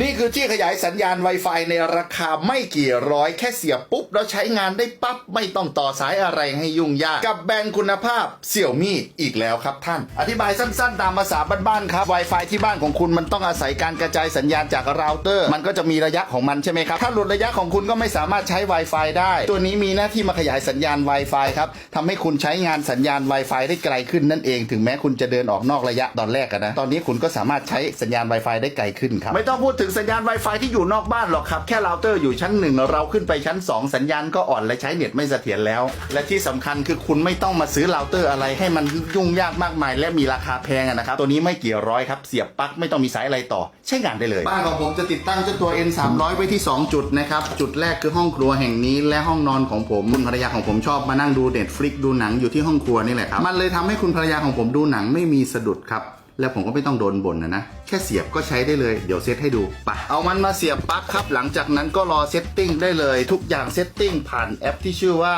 นี่คือที่ขยายสัญญาณ Wi-Fi ในราคาไม่กี่ร้อย แค่เสียบปุ๊บ แล้วใช้งานได้ปั๊บ ไม่ต้องต่อสายอะไรให้ยุ่งยาก กับแบรนด์คุณภาพเสี่ยวมี่อีกแล้วครับท่าน อธิบายสั้นๆ ตามภาษาบ้านๆครับ Wi-Fi ที่บ้านของคุณมันต้องอาศัยการกระจายสัญญาณจากเราเตอร์ มันก็จะมีระยะของมันใช่ไหมครับ ถ้าหลุดระยะของคุณก็ไม่สามารถใช้ Wi-Fi ได้ ตัวนี้มีหน้าที่มาขยายสัญญาณ Wi-Fi ครับทำให้คุณใช้งานสัญญาณ Wi-Fi ได้ไกลขึ้นนั่นเอง ถึงแม้คุณจะเดินออกนอกระยะตอนแรกนะตอนนี้คุณก็สามารถใช้สัญญาณ Wi-Fi ได้ไกลขึ้นครับไม่ต้องพูดถึงสัญญาณ Wi-Fi ที่อยู่นอกบ้านหรอกครับ แค่เราเตอร์อยู่ชั้นหนึ่งเราขึ้นไปชั้น 2 สัญญาณก็อ่อนและใช้เน็ตไม่เสถียรแล้ว และที่สำคัญคือคุณไม่ต้องมาซื้อเราเตอร์อะไรให้มันยุ่งยากมากมาย และมีราคาแพงนะครับ ตัวนี้ไม่เกี่ยวร้อยครับเสียบปลั๊กไม่ต้องมีสายอะไรต่อ ใช้งานได้เลยบ้านของผมจะติดตั้งเจ้าตัว N 3 0 0ไว้ที่ 2 จุดนะครับจุดแรกคือห้องครัวแห่งนี้และห้องนอนของผมคุณภรรยาของผมชอบมานั่งดูเน็ตฟลิกดูหนังอยู่ที่ห้องครัวนี่แหละครับมันเลยทำให้คุณภรรยาของผมดูหนังไม่มีสะดุดครับ แล้วผมก็ไม่ต้องโดนบ่นนะนะ แค่เสียบก็ใช้ได้เลย เดี๋ยวเซตให้ดูไปะเอามันมาเสียบปลั๊กครับ หลังจากนั้นก็รอเซตติ้งได้เลย ทุกอย่างเซตติ้งผ่านแอปที่ชื่อว่า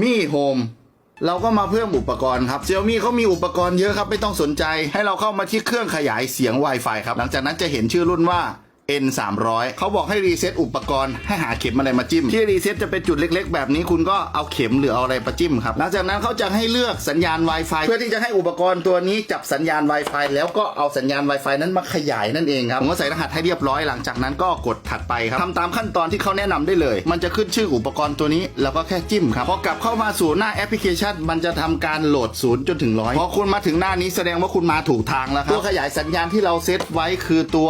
มี่โฮมเราก็มาเพิ่มอุปกรณ์ครับเซี่ยมี่เขามีอุปกรณ์เยอะครับ ไม่ต้องสนใจ ให้เราเข้ามาที่เครื่องขยายเสียง Wi-Fi ครับ หลังจากนั้นจะเห็นชื่อรุ่นว่า N 3 0 0เขาบอกให้รีเซ็ตอุปกรณ์ให้หาเข็มอะไรมาจิ้ม ที่รีเซ็ตจะเป็นจุดเล็ก ๆ แบบนี้คุณก็เอาเข็มหรือเอาอะไรมาจิ้มครับหลังจากนั้นเขาจะให้เลือกสัญญาณ Wi-Fi เพื่อที่จะให้อุปกรณ์ตัวนี้จับสัญญาณ Wi-Fi แล้วก็เอาสัญญาณ Wi-Fi นั้นมาขยายนั่นเองครับผมก็ใส่รหัสให้เรียบร้อยหลังจากนั้นก็กดถัดไปครับทำตามขั้นตอนที่เขาแนะนำได้เลย มันจะขึ้นชื่ออุปกรณ์ตัวนี้ แล้วก็แค่จิ้มครับพอกลับเข้ามาสู่หน้าแอปพลิเคชัน มันจะทำการโหลดศูนย์จนถึงร้อยพอคุณมาถึงหน้านี้แสดงว่าคุณมาถูกทางแล้วครับตัวขยายสัญญาณที่เราเซตไว้คือตัว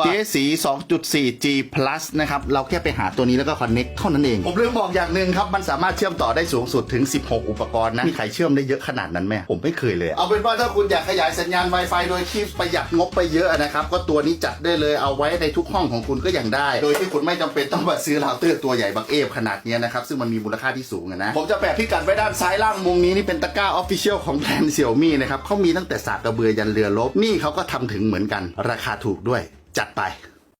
เจสี 2.4G plus นะครับเราแค่ไปหาตัวนี้แล้วก็ connect เท่านั้นเอง ผมลืมบอกอย่างหนึ่งครับ มันสามารถเชื่อมต่อได้สูงสุดถึง 16 อุปกรณ์นะ มีใครเชื่อมได้เยอะขนาดนั้นไหมผมไม่เคยเลย เอาเป็นว่าถ้าคุณอยากขยายสัญญาณ Wi-Fi โดยที่ประหยัดงบไปเยอะนะครับ ก็ตัวนี้จัดได้เลยเอาไว้ในทุกห้องของคุณก็ยังได้ โดยที่คุณไม่จำเป็นต้องมาซื้อเราเตอร์ตัวใหญ่บักเอฟขนาดเนี้ยนะครับซึ่งมันมีมูลค่าที่สูงอะนะผมจะแปะพิกัดไว้ด้านซ้ายล่างมุมนี้นี่เป็นตะกร้าออฟฟิเชียลของแบรนด์เสี่ยวมี่นะครับเขามีตั้งแต่สากกระเบือยันเรือรบนี่เขาก็ทำถึงเหมือนกันราคาถูกด้วยจัดไป